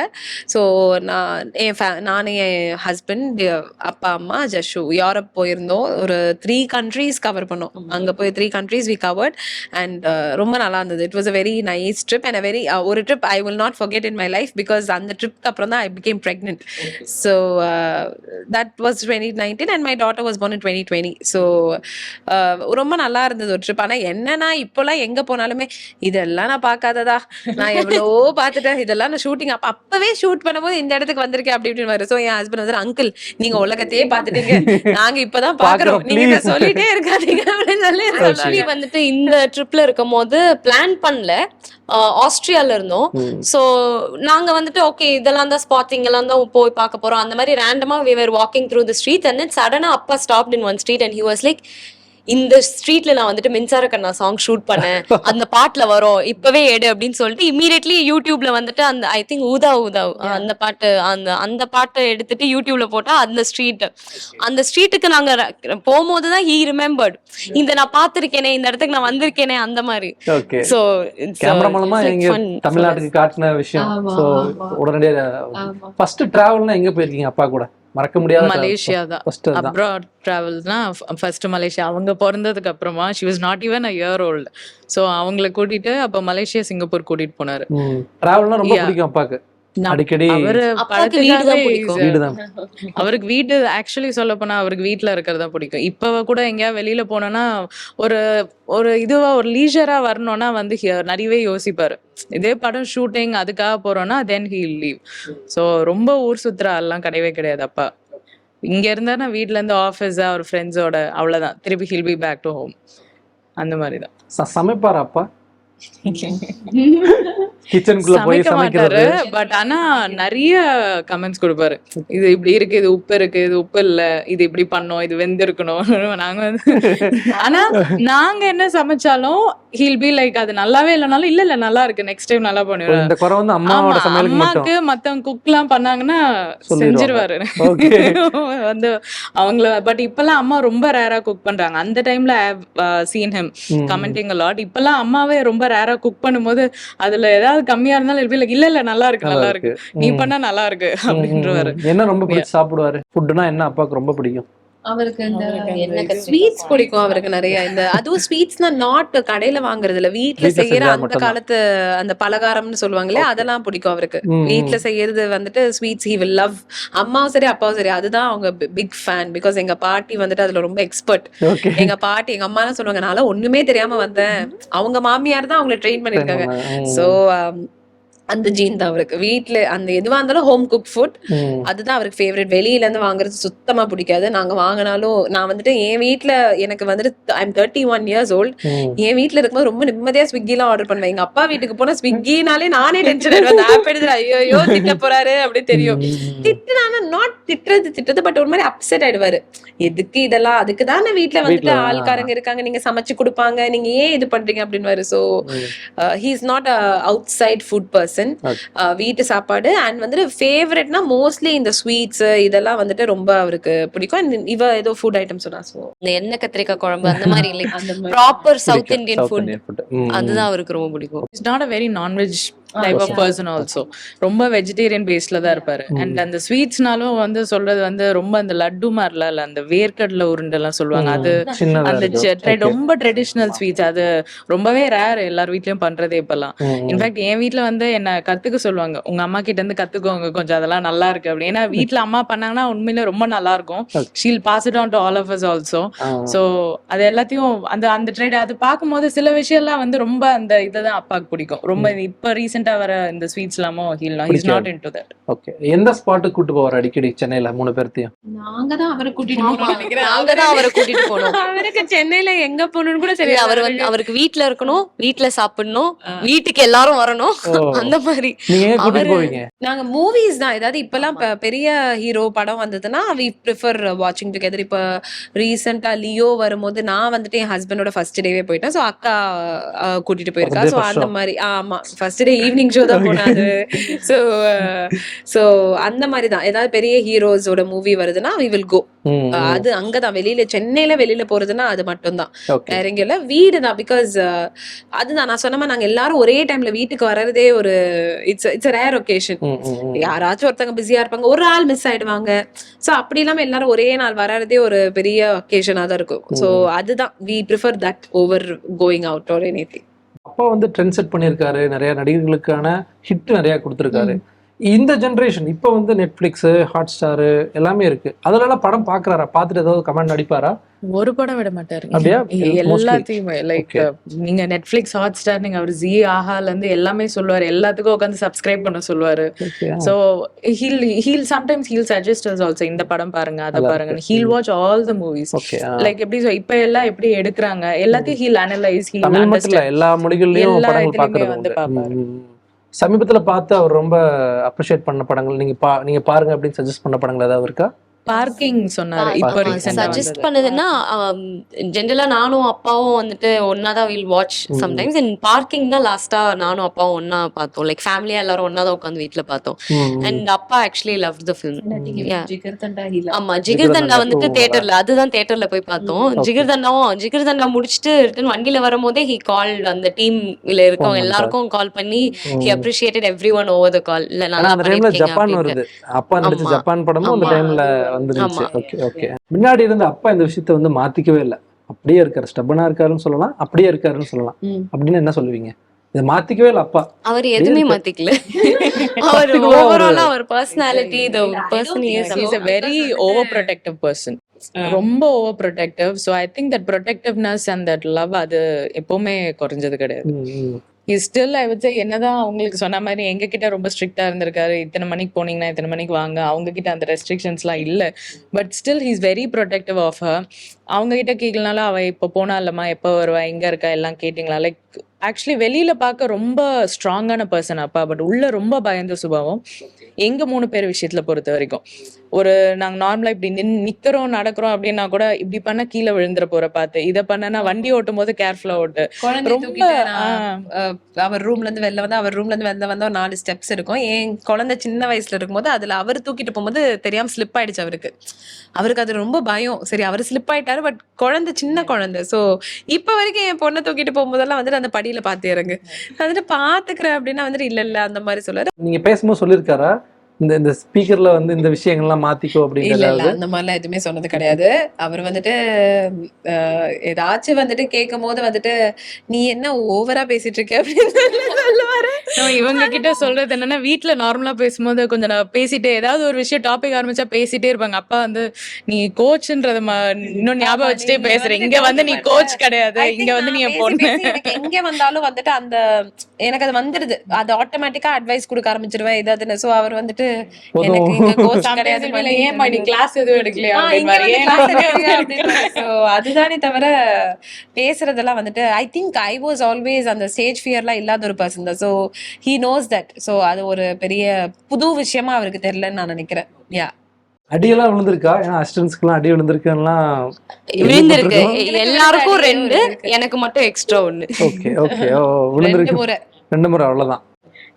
ஸோ நான் என் நானும் என் ஹஸ்பண்ட் அப்பா அம்மா ஜஷு யூரோப் போயிருந்தோம். ஒரு த்ரீ கண்ட்ரீஸ் கவர் பண்ணோம். அங்கே போய் three countries we covered and ரொம்ப நல்லா இருந்தது. It was a very nice trip and very ஒரு trip I will not forget in my life because அந்த ட்ரிப்க்கு அப்புறம் தான் I became pregnant so that was twenty nineteen and my daughter was born in twenty twenty so ரொம்ப நல்லா இருந்தது ஒரு trip ஆனால் என்னன்னா இப்போலாம் எங்கே போனாலுமே இதெல்லாம் நான் பார்க்காததா? நான் எவ்வளவோ பார்த்துட்டேன். இதெல்லாம் நான் ஷூட்டிங் அப்போ அப்பவே ஷூட் பண்ணும்போது இந்த இடத்துக்கு வந்திருக்கேன் அப்படி இப்படின்னு வரும். ஸோ என் ஹஸ்பண்ட் வந்து அங்கிள் நீங்க உலகத்தையே பார்த்துட்டீங்க. நாங்க இப்பதான் பாக்குறோம் பார்க்கிறோம், நீங்க இதை please." சொல்லிட்டே இருக்காதீங்க அப்படின்னு சொல்லி வந்துட்டு இந்த ட்ரிப்ல இருக்கும் போது பிளான் பண்ணல. ஆஹ் ஆஸ்திரியால இருந்தோம். சோ நாங்க வந்துட்டு ஓகே இதெல்லாம் தான் ஸ்பாட் இங்கெல்லாம் தான் போய் பார்க்க போறோம். அந்த மாதிரி ரேண்டமா we were walking through the street and then சடனா அப்பா stopped in one street and he was like இந்த ஸ்ட்ரீட்ல நான் வந்துட்டு மின்சார கண்ணா சாங் ஷூட் பண்ணேன். அந்த பாட்டுல வரும். இப்பவே எடு அப்படின்னு சொல்லிட்டு இமீடியட்லி யூடியூப்ல வந்துட்டு அந்த ஐ திங்க் ஊதா ஊதா அந்த பாட்டு அந்த அந்த பாட்டை எடுத்துட்டு யூடியூப்ல போட்டா அந்த ஸ்ட்ரீட் அந்த ஸ்ட்ரீட்டுக்கு நாங்க போகும்போது தான் ஹீ ரிமெம்பர்ட் இந்த நான் பார்த்திருக்கேனே இந்த இடத்துக்கு நான் வந்திருக்கேனே அந்த மாதிரி. ஓகே சோ கேமரா மூலமா எங்க தமிழ்நாட்டுக்கு காட்டின விஷயம். சோ. உடனடியா ஃபர்ஸ்ட் டிராவல்னா எங்க போயிருக்கீங்க அப்பா கூட? மறக்க முடியாத மலேசியா தான் அப்ராட் டிராவல்ஸ்னா ஃபர்ஸ்ட் மலேசியா. அவங்க பிறந்ததுக்கு அப்புறமா she was not even a year old so அவங்கள கூட்டிட்டு அப்ப மலேசியா சிங்கப்பூர் கூட்டிட்டு போனாரு. டிராவல்னா ரொம்ப. பிடிக்கும் அப்பாக்கு. அடிக்கடி அவருக்கு வீடு ஆக்சுவலி சொல்ல போனா அவருக்கு வீட்ல இருக்கிறதா பிடிக்கும். இப்ப கூட எங்கேயா வெளியில போனோம்னா ஒரு ஒரு இதுவா ஒரு லீஜரா வரணும்னா வந்து நிறையவே யோசிப்பாரு. இதே படம் ஷூட்டிங் அதுக்காக போறோம்னா தென் ஹீ லீவ் ஸோ ரொம்ப ஊர் சுத்துற ஆள்லாம் கிடையவே கிடையாது அப்பா. இங்க இருந்தா வீட்ல இருந்து ஆஃபீஸ் அவர் ஃப்ரெண்ட்ஸோட அவ்வளவுதான். திருப்பி he'll be back to home அந்த மாதிரி தான். ச- சமைப்பாரா அப்பா? கிச்சனுக்குள்ள போய் சமைக்கிறது. பட் ஆனா நிறைய கமெண்ட்ஸ் கொடுப்பாரு. இது இப்படி இருக்கு இது உப்பு இருக்கு இது உப்பு இல்ல இது இப்படி பண்ணோம் இது வெந்திருக்கணும். நாங்க ஆனா நாங்க என்ன சமைச்சாலும் ஹீல் பி லைக் அது நல்லாவே இல்லைனாலும் இல்ல இல்ல நல்லா இருக்கு நெக்ஸ்ட் டைம் நல்லா பண்ணுவேன். இந்த குறை வந்து அம்மாவோட சமையலுக்கு மட்டும். அம்மாக்கு மத்தவங்க குக் எல்லாம் பண்ணாங்கன்னா. செஞ்சிருவாரு. வந்து அவங்கள பட் இப்பெல்லாம் அம்மா ரொம்ப ரேரா குக் பண்றாங்க. அந்த டைம்ல சீன் ஹிம். கமெண்டிங் லாட் இப்பெல்லாம் அம்மாவே ரொம்ப ரேரா குக் பண்ணும்போது அதுல ஏதாவது கம்மியா இருந்தாலும் இருப்பி இல்ல இல்ல நல்லா இருக்கு நல்லா இருக்கு. நீ. பண்ணா நல்லா இருக்கு. அப்படின்றவாரு. என்ன ரொம்ப பிடிச்சி சாப்பிடுவாரு? ஃபுட்னா என்ன அப்பாவுக்கு ரொம்ப பிடிக்கும்? அவருக்கு இந்த ஸ்வீட்ஸ் பிடிக்கும் அவருக்கு நிறைய. இந்த அதுவும் ஸ்வீட்ஸ்னா நாட் கடையில வாங்குறது இல்ல வீட்ல வீட்ல செய்யற அந்த. காலத்து அந்த பலகாரம்னு சொல்லுவாங்களே அதெல்லாம் பிடிக்கும் அவருக்கு. வீட்ல செய்யறது வந்துட்டு ஸ்வீட்ஸ் ஹி வில் லவ் அம்மாவும் சரி அப்பாவும் சரி அதுதான் அவங்க பிக் ஃபேன் பிகாஸ் எங்க பாட்டி வந்துட்டு அதுல ரொம்ப எக்ஸ்பர்ட் எங்க பாட்டி எங்க அம்மா எல்லாம் சொல்லுவாங்க நான் ஒண்ணுமே தெரியாம வந்தேன். அவங்க மாமியார் தான் அவங்கள ட்ரெயின் பண்ணிருக்காங்க. சோ அந்த ஜீன் தான் அவருக்கு. வீட்ல அந்த எதுவா இருந்தாலும் ஹோம் குக் ஃபுட் அதுதான் அவருக்கு ஃபேவரட் வெளியில இருந்து வாங்குறது சுத்தமா பிடிக்காது. நாங்க வாங்கினாலும் நான் வந்துட்டு என் வீட்ல எனக்கு வந்துட்டு I'm thirty one years old என் வீட்ல இருக்கும்போது ரொம்ப நிம்மதியா ஸ்விக்கிலாம் ஆர்டர் பண்ணுவேன். எங்க அப்பா வீட்டுக்கு போனா ஸ்விக்கினாலே நானே டென்ஷன் ஆயிடுவேன். ஆப் எடுத்து ஐயோ திட்ட போறாரு அப்படி தெரியும். திட்டுனானா நாட் திட்டுறது திட்டுறது பட் ஒரு மாதிரி அப்செட் ஆயிடுவாரு. எதுக்கு இதெல்லாம்? அதுக்கு தானே வீட்ல வந்துட்டு. ஆள்காரங்க இருக்காங்க. நீங்க சமைச்சு கொடுப்பாங்க. நீங்க ஏன் இது பண்றீங்க அப்படின்னு so he is not outside food person Okay. வீட்டு சாப்பாடு. அண்ட் வந்துட்டு ஃபேவரட்னா மோஸ்ட்லி இந்த ஸ்வீட்ஸ் இதெல்லாம் வந்துட்டு ரொம்ப அவருக்கு பிடிக்கும். And இவ ஏதோ ஃபுட் ஐட்டம் சொன்னா so. இந்த எண்ணெய் கத்திரிக்காய் குழம்பு அந்த மாதிரி இல்லை அந்த மாதிரி. Proper south Indian food food அதுதான் அவருக்கு ரொம்ப பிடிக்கும். It's not a very non-veg type of person also ரொம்ப வெஜிடேரியன் பேஸ்ல தான் இருப்பாரு. அண்ட் அந்த ஸ்வீட்ஸ்னாலும் வந்து சொல்றது வந்து ரொம்ப அந்த லட்டு மாதிரிலாம் இல்ல அந்த வேர்க்கடலை உருண்டெல்லாம் சொல்லுவாங்க. அது சின்னதா அந்த. ரொம்ப ட்ரெடிஷ்னல் ஸ்வீட்ஸ் அது ரொம்பவே ரேர் எல்லார் வீட்லயும் பண்றதே இப்பெல்லாம். இன்ஃபேக்ட் என் வீட்ல வந்து என்ன கத்துக்க சொல்லுவாங்க. உங்க அம்மா கிட்ட இருந்து கத்துக்கோங்க கொஞ்சம் அதெல்லாம் நல்லா இருக்கு அப்படி ஏன்னா வீட்ல அம்மா பண்ணாங்கன்னா உண்மையில ரொம்ப நல்லா இருக்கும். She'll pass it on to all of us also. So அது எல்லாத்தையும் அந்த அந்த ட்ரேட் அது பார்க்கும்போது சில விஷயம்லாம் வந்து ரொம்ப அந்த இதுதான் அப்பாவுக்கு பிடிக்கும். ரொம்ப இப்ப ரீசெண்டா வர இந்த ஸ்வீட்ஸ் எல்லாமும் he'll is not in to that okay எந்த ஸ்பாட்டுக்கு கூட்டு போவார் அடிக்கடி சென்னையில மூணு பேர்த்தையும்? நாங்க தான் அவரை கூட்டிட்டு போறோம். நினைக்கிறேன் நாங்க தான் அவரை கூட்டிட்டு போனோம் அவருக்கு சென்னையில எங்க போகணும்னு கூட தெரியாது. அவர் வந்து அவருக்கு வீட்ல இருக்கணும் வீட்ல சாப்பிடணும் வீட்டுக்கு எல்லாரும் வரணும். அந்த மாதிரி. நீங்க எங்க கூட்டிட்டு போவீங்க? நாங்க மூவிஸ் தான். ஏதாவது இப்பெல்லாம் பெரிய ஹீரோ படம் வந்ததுன்னா வி ப்ரிஃபர் வாட்சிங் டுகெதர் இப்ப ரீசெண்டா லியோ வரும்போது நான் வந்துட்டு என் ஹஸ்பண்டோட ஃபர்ஸ்ட் டேவே போயிட்டேன். ஸோ அக்கா கூட்டிட்டு போயிருக்கா. ஸோ அந்த. மாதிரி ஆமா. ஃபர்ஸ்ட் டே ஈவினிங் ஷோ தான் போனாது ஸோ ஸோ அந்த மாதிரி தான் ஏதாவது பெரிய ஹீரோஸோட மூவி வருதுன்னா வி வில் கோ. அது அங்கதான். வெளியில சென்னையில வெளியில போறதுன்னா அது மட்டும்தான். ஓகே. வேற எங்கேயும் இல்ல. வீடு தான். பிகாஸ் அதுதான். நான் சொன்ன மாதிரி நாங்க எல்லாரும் ஒரே டைம்ல வீட்டுக்கு வர்றதே ஒரு இட்ஸ் இட்ஸ் ரேர் ஒகேஷன். யாராச்சும் ஒருத்தங்க பிஸியா இருப்பாங்க. ஒரு ஆள் மிஸ் ஆயிடுவாங்க. சோ அப்படி இல்லாம எல்லாரும் ஒரே நாள் வர்றதே ஒரு பெரிய ஒகேஷனா தான் இருக்கும். சோ அதுதான். We prefer that over going out or any அப்பா வந்து ட்ரெண்ட் செட் பண்ணியிருக்காரு. நிறைய நடிகர்களுக்கான ஹிட் நிறைய கொடுத்துருக்காரு. இந்த ஜெனரேஷன் இப்போ வந்து நெட்ஃபிளிக்ஸ் ஹாட் ஸ்டார் எல்லாமே இருக்கு. அதனால படம் பாக்குறாரா? பார்த்துட்டு ஏதாவது கமெண்ட் அடிப்பாரா? ஒரு படம் விட மாட்டாரு. அப்படியா? எல்லாத்தையுமே லைக். நீங்க நெட்ஃபிளிக்ஸ் ஹாட் ஸ்டார் நீங்க அவர் ஜி ஆஹால இருந்து எல்லாமே சொல்லுவாரு. எல்லாத்துக்கும் உட்காந்து சப்ஸ்கிரைப் பண்ண சொல்லுவாரு. So he'll he'll sometimes he'll சஜஸ்டர்ஸ் also இந்த படம் பாருங்க அதை பாருங்க he'll watch all the movies like எப்படி இப்ப எல்லாம் எப்படி எடுக்கிறாங்க? எல்லாத்தையும் ஹீல் அனலைஸ் ஹீல் எல்லா மொழிகள்லயும் எல்லா இதுலயுமே வந்து உண்டு. சமீபத்தில் பார்த்து அவர் ரொம்ப அப்ரிஷியேட் பண்ண படங்கள் நீங்கள் பா நீங்கள் பாருங்க அப்படின்னு சஜஸ்ட் பண்ண படங்கள் ஏதாவது இருக்கா? பார்க்கிங் சொன்னாரு இப்போ சஜஸ்ட் பண்ணதுன்னா ஜென்ரலா நானும் அப்பாவும் வந்துட்டு ஒன்னா தான் will watch sometimes in parking தான் லாஸ்டா நானும் அப்பாவும் ஒன்னா பார்த்தோம். லைக் ஃபேமிலியா எல்லாரும் ஒன்னா தான் உட்காந்து வீட்ல பார்த்தோம். அண்ட் அப்பா ஆக்சுவலி லவ் த ஃபிலிம் ஆமா ஜிகர்தண்டா ஜிகிர்தண்டா வந்துட்டு தியேட்டர்ல அதுதான் தியேட்டர்ல போய் பார்த்தோம். okay. ஜிகிர்தண்டாவும் ஜிகிர்தண்டா முடிச்சுட்டு ரிட்டன் வண்டியில வரும்போதே ஹி கால் அந்த டீம்ல இருக்கவங்க எல்லாருக்கும் கால் பண்ணி he appreciated everyone over the call இல்ல பண்ணிருக்கீங்க ஜப்பான். வருது. அப்பா நடிச்ச. ஜப்பான் படமும் அந்த. டைம்ல வந்துருந்துச்சு ஆமா. ஓகே ஓகே முன்னாடி இருந்த அப்பா இந்த விஷயத்த வந்து மாத்திக்கவே இல்லை. அப்படியே இருக்காரு. ஸ்டபனா இருக்காருன்னு சொல்லலாம். அப்படியே இருக்காருன்னு சொல்லலாம். ம். அப்படின்னு என்ன சொல்லுவீங்க? இதை மாத்திக்கவே இல்லை அப்பா. அவர் எதுவுமே மாத்திக்கல. அவர் ஓவராலா அவர். Personality the person is is a very overprotective person ரொம்ப overprotective so I think that protectiveness and that love அது எப்பவுமே குறைஞ்சது கிடையாது. இஸ் ஸ்டில் ஐ வச்சு என்னதான் அவங்களுக்கு சொன்ன மாதிரி எங்ககிட்ட ரொம்ப ஸ்ட்ரிக்டா இருந்திருக்காரு. இத்தனை மணிக்கு போனீங்கன்னா இத்தனை மணிக்கு வாங்க. அவங்க கிட்ட அந்த ரெஸ்ட்ரிக்ஷன்ஸ்லாம் இல்ல. But still he's very protective of her அவங்க கிட்ட கேட்கலனாலும் அவ இப்போ போனா இல்லம்மா எப்போ வருவா எங்க இருக்கா எல்லாம் கேட்டிங்களா? லைக் ஆக்சுவலி வெளியில பார்க்க ரொம்ப ஸ்ட்ராங்கான பர்சன் அப்பா. பட் உள்ள ரொம்ப பயந்த சுபாவம் எங்க மூணு பேர் விஷயத்துல பொறுத்த வரைக்கும். ஒரு நாங்க நார்மலா இப்படி நின் நிக்கிறோம் நடக்கிறோம் அப்படின்னா கூட இப்படி பண்ணா கீழே விழுந்துற போற பார்த்து இதை பண்ணனா வண்டி ஓட்டும் போது கேர்ஃபுல்லா ஓட்டு. குழந்தைய ரொம்ப அவர் ரூம்ல இருந்து வெளில வந்து அவர் ரூம்ல இருந்து வெளில வந்து ஒரு நாலு ஸ்டெப்ஸ் இருக்கும். என் குழந்தை சின்ன வயசுல இருக்கும்போது அதுல அவர் தூக்கிட்டு போகும்போது தெரியாம ஸ்லிப் ஆயிடுச்சு அவருக்கு. அவருக்கு அது ரொம்ப பயம். சரி அவர் ஸ்லிப் ஆயிட்டாரு பட் குழந்தை சின்ன குழந்தை. சோ இப்ப வரைக்கும் என் பொண்ணை தூக்கிட்டு போகும்போதெல்லாம் வந்துட்டு அந்த படியில பாத்து இறங்கு. வந்துட்டு பாத்துக்கிறேன் அப்படின்னா வந்துட்டு இல்ல இல்ல அந்த மாதிரி சொல்லுவாரு. நீங்க பேசும்போது சொல்லியிருக்காரா? இந்த இந்த ஸ்பீக்கர்ல வந்து இந்த விஷயங்கள்லாம் மாத்திக்கோ அப்படிங்கிறது அந்த மாதிரிலாம் எதுவுமே சொன்னது கிடையாது. அவர் வந்துட்டு ஏதாச்சும் வந்துட்டு கேட்கும் போது வந்துட்டு நீ என்ன ஓவரா பேசிட்டு இருக்க? அப்படின்னு இவங்க கிட்ட சொல்றது என்னன்னா வீட்ல நார்மலா பேசும்போது கொஞ்சம் நான் பேசிட்டே ஏதாவது ஒரு விஷயம் டாபிக் ஆரம்பிச்சா பேசிட்டே இருப்பாங்க. அப்பா வந்து நீ கோச்ன்றத இன்னும் ஞாபகம் வச்சுட்டே நீங்க பேசுற. வந்துட்டு இங்க வந்து நீ கோச். கிடையாது. இங்க வந்து நீ பொண்ணு. எங்க வந்தாலும் வந்துட்டு அந்த எனக்கு அது வந்துடுது. அது ஆட்டோமேட்டிக்கா அட்வைஸ் கொடுக்க ஆரம்பிச்சிருவேன். ஏதாவதுன்னு சோ அவர் வந்துட்டு எனக்கு இங்க coach கிடையாது ஏமா நீ கிளாஸ் எதுவும் எடுக்கலையா. So, அதுதானே தவிர பேசுறதெல்லாம் வந்துட்டு I think I was always அந்த ஸ்டேஜ் ஃபியர்லாம் இல்லாத ஒரு பர்சன் தான். So he knows that so அது ஒரு பெரிய புது விஷயமா அவருக்கு தெரியலன்னு நான் நினைக்கிறேன். யா அடியெல்லாம் விழுந்திருக்கா? ஏன்னா அசிஸ்டன்ஸ்க்குலாம் அடி விழுந்திருக்குலாம் விழுந்திருக்கு. எல்லாருக்கும் ரெண்டு. எனக்கு மட்டும் எக்ஸ்ட்ரா ஒண்ணு. ஓகே ஓகே ஓ ரெண்டு விழுந்திருக்கு முறை. ரெண்டு முறை அவ்வளவுதான்.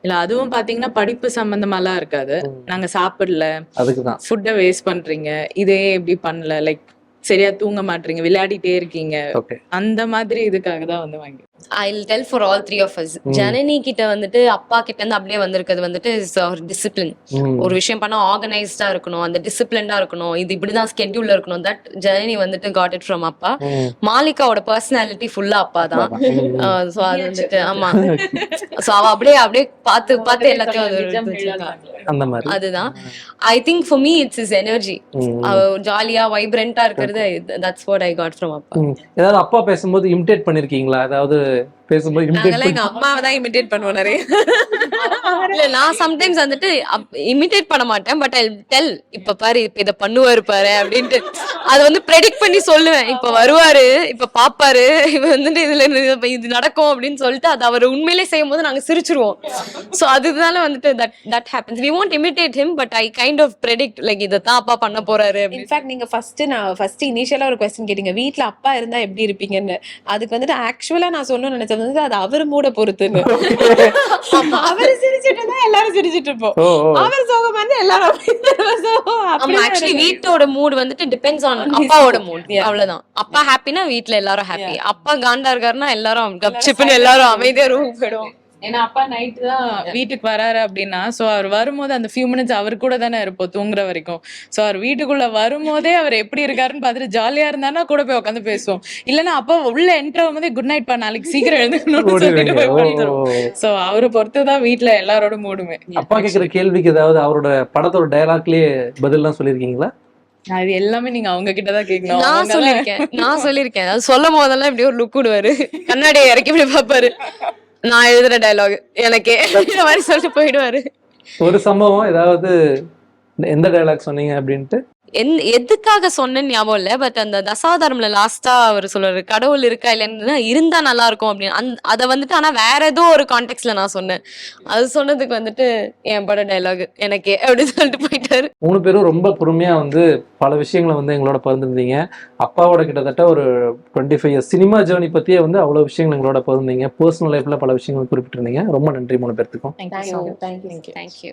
இல்ல அதுவும் பாத்தீங்கன்னா படிப்பு சம்பந்தமாலாம் இருக்காது. நாங்க சாப்பிடல. அதுக்கு தான் ஃபுட்டை வேஸ்ட் பண்றீங்க. இதே இப்படி பண்ணல. லைக் சரியா தூங்க மாட்டீங்க விளையாடிட்டே இருக்கீங்க. அந்த மாதிரி இதுக்காக தான் வந்து வாங்கி I tell for all three of us. Janani கிட்ட வந்துட்டு அப்பா கிட்ட இருந்து அப்படியே வந்திருக்கிறது வந்துட்டு டிசிப்ளின் ஒரு விஷயம் பண்ணா ஆர்கனைஸ்டா இருக்கணும் அந்த டிசிப்ளின்டா இருக்கணும் இது இப்படிதான் ஸ்கெட்யூல்ல இருக்கணும். தட் ஜனனி வந்துட்டு காட் இட் ஃப்ரம் அப்பா. மாலிகாவோட பர்சனாலிட்டி ஃபுல்லா அப்பா தான். சோ அது வந்துட்டு ஆமா. சோ அவ அப்படியே அப்படியே பார்த்து பார்த்து எல்லாத்தையும் அது எடுத்து வச்சிருக்கா. அந்த மாதிரி. அதுதான். I think for me it's is energy. ஜாலியா வைப்ரண்டா இருக்கிறது that's what I got from அப்பா. ஏதாவது அப்பா பேசும்போது இமிடேட் பண்ணிருக்கீங்களா? அதாவது பேசும்போது நாங்கெல்லாம் எங்க அம்மாவை தான் இமிடேட் பண்ணுவோம் நிறைய. இல்ல நான் சம்டைம்ஸ் வந்துட்டு இமிடேட் பண்ண மாட்டேன் பட் ஐ டெல் இப்ப பாரு இப்ப இத பண்ணுவாரு பாரு அப்படின்ட்டு. அது வந்து ப்ரெடிக்ட் பண்ணி சொல்லுவேன். இப்ப வருவாரு இப்ப பாப்பாரு இப்ப வந்துட்டு இதுல இது- இது நடக்கும் அப்படின்னு சொல்லிட்டு அது அவர் உண்மையிலே செய்யும் போது நாங்க சிரிச்சிருவோம். சோ அதுதானே வந்துட்டு that that happens we want imitate him but I kind of predict like இதைத்தான் அப்பா பண்ண போறாரு இன்ஃபேக்ட் நீங்க ஃபர்ஸ்ட் நான் ஃபர்ஸ்ட் இனிஷியலா ஒரு கொஸ்டின் கேட்டீங்க. வீட்ல அப்பா இருந்தா எப்படி இருப்பீங்கன்னு? அதுக்கு வந்துட்டு ஆக்சுவலா நான் சொல்லணும்னு நினைச்சது வந்து அது அவர் மூட பொறுத்துன்னு. அவர் சிரிச்சிட்டு இருந்தா எல்லாரும் சிரிச்சிட்டு இருப்போம் அவர் சோகமா இருந்தா எல்லாரும் ஆக்சுவலி. வீட்டோட மூட் வந்துட்டு டிபெண்ட்ஸ் ஆன் அப்பாவோட மூட் அவ்வளவுதான். அப்பா ஹாப்பினா வீட்ல எல்லாரும் ஹாப்பி அப்பா காண்டா இருக்காருன்னா எல்லாரும் கப்சிப்புன்னு எல்லாரும் அமைதியா ரூம் ஏன்னா அப்பா நைட்டு தான் வீட்டுக்கு வராரு அப்படின்னா சோ அவர் வரும்போது அந்த ஃபியூ மினிட்ஸ் அவர் கூட தானே இருப்போம் தூங்குற வரைக்கும். சோ அவர் வீட்டுக்குள்ள வரும்போதே அவர் எப்படி இருக்காருன்னு பார்த்துட்டு ஜாலியா இருந்தானா கூட போய் உட்காந்து பேசுவோம். இல்லைன்னா அப்பா உள்ள என்ட்ரு ஆகும்போதே குட் நைட் பா நாளைக்கு சீக்கிரம் ஓ. சோ அவரை பொறுத்து தான் வீட்டுல எல்லாரோட மூடுமே. அப்பா கேக்குற கேள்விக்கு ஏதாவது அவரோட படத்தோட டயலாக்லயே பதில்லாம் சொல்லிருக்கீங்களா அது எல்லாமே நீங்க அவங்க கிட்ட தான் கேட்கணும் நான் சொல்லிருக்கேன் நான் சொல்லிருக்கேன் அது சொல்லும் போதெல்லாம் இப்படி ஒரு லுக் விடுவாரு. கண்ணாடியை இறக்கி இப்படி பாப்பாரு நான் எழுதுற டயலாக் எனக்கே. இந்த மாதிரி சொல்லிட்டு போயிடுவாரு. ஒரு சம்பவம் ஏதாவது எந்த டயலாக் சொன்னீங்க அப்படின்ட்டு? என் எதுக்காக சொன்னேன்னு ஞாபகம் இல்ல பட் அந்த தசாவதாரம்ல லாஸ்டா அவர் சொல்றாரு கடவுள் இருக்கா இல்லைன்னா இருந்தா நல்லா இருக்கும் அப்படின்னு. அந்த அதை வந்துட்டு ஆனா வேற ஏதோ ஒரு கான்டெக்ட்ல நான் சொன்னேன். அது சொன்னதுக்கு வந்துட்டு என் பட டயலாக் எனக்கே அப்படின்னு சொல்லிட்டு போயிட்டாரு. மூணு பேரும் ரொம்ப பொறுமையா வந்து பல விஷயங்களை வந்து எங்களோட பகிர்ந்துருந்தீங்க. அப்பாவோட கிட்டத்தட்ட ஒரு twenty five years cinema journey பத்தியே வந்து அவ்வளவு விஷயங்கள் எங்களோட பகிர்ந்தீங்க. பர்சனல் லைஃப்ல பல விஷயங்கள் குறிப்பிட்டிருந்தீங்க. ரொம்ப நன்றி மூணு பேர்த்துக்கும். Thank you so much. Thank you. Thank you